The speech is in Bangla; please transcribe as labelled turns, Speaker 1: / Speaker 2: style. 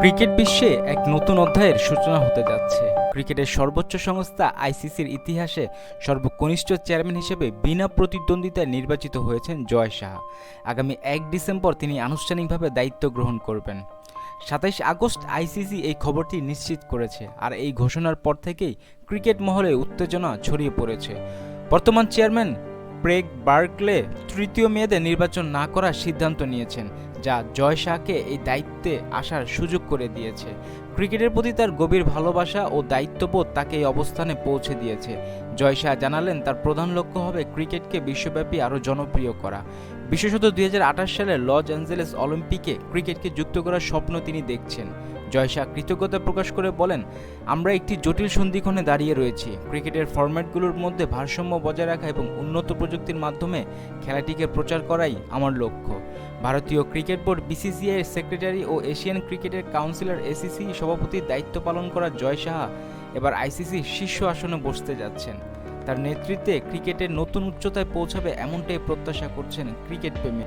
Speaker 1: ক্রিকেট বিশ্বে এক নতুন অধ্যায়ের সূচনা হতে যাচ্ছে। ক্রিকেটের সর্বোচ্চ সংস্থা আইসিসির ইতিহাসে সর্বকনিষ্ঠ চেয়ারম্যান হিসেবে বিনা প্রতিদ্বন্দ্বিতায় নির্বাচিত হয়েছেন জয় সাহা। আগামী এক ডিসেম্বর তিনি আনুষ্ঠানিকভাবে দায়িত্ব গ্রহণ করবেন। সাতাইশ আগস্ট আইসিসি এই খবরটি নিশ্চিত করেছে আর এই ঘোষণার পর থেকেই ক্রিকেট মহলে উত্তেজনা ছড়িয়ে পড়েছে। বর্তমান চেয়ারম্যান প্রেগ বার্কলে তৃতীয় মেয়াদে নির্বাচন না করার সিদ্ধান্ত নিয়েছেন, যা জয় শাহকে এই দায়িত্বে আসার সুযোগ করে দিয়েছে। ক্রিকেটের প্রতি তার গভীর ভালোবাসা ও দায়িত্ববোধ তাকে এই অবস্থানে পৌঁছে দিয়েছে। জয় শাহ জানালেন, তার প্রধান লক্ষ্য হবে ক্রিকেটকে বিশ্বব্যাপী আরও জনপ্রিয় করা। বিশেষত দুই হাজার আঠাশ সালে লস অ্যাঞ্জেলেস অলিম্পিকে ক্রিকেটকে যুক্ত করার স্বপ্ন তিনি দেখছেন। জয় শাহ কৃতজ্ঞতা প্রকাশ করে বলেন, আমরা একটি জটিল সন্ধিক্ষণে দাঁড়িয়ে রয়েছি। ক্রিকেটের ফরম্যাটগুলোর মধ্যে ভারসাম্য বজায় রাখা এবং উন্নত প্রযুক্তির মাধ্যমে খেলাটিকে প্রচার করাই আমার লক্ষ্য। ভারতীয় ক্রিকেট বোর্ড বিসিসিআই সেক্রেটারি ও এশিয়ান ক্রিকেটের কাউন্সিলর এসিসি সভাপতির দায়িত্ব পালন করা জয় সাহা এবার আইসিসি শীর্ষ আসনে বসতে যাচ্ছেন। তার নেতৃত্বে ক্রিকেটের নতুন উচ্চতায় পৌঁছাবে এমনটাই প্রত্যাশা করছেন ক্রিকেট প্রেমী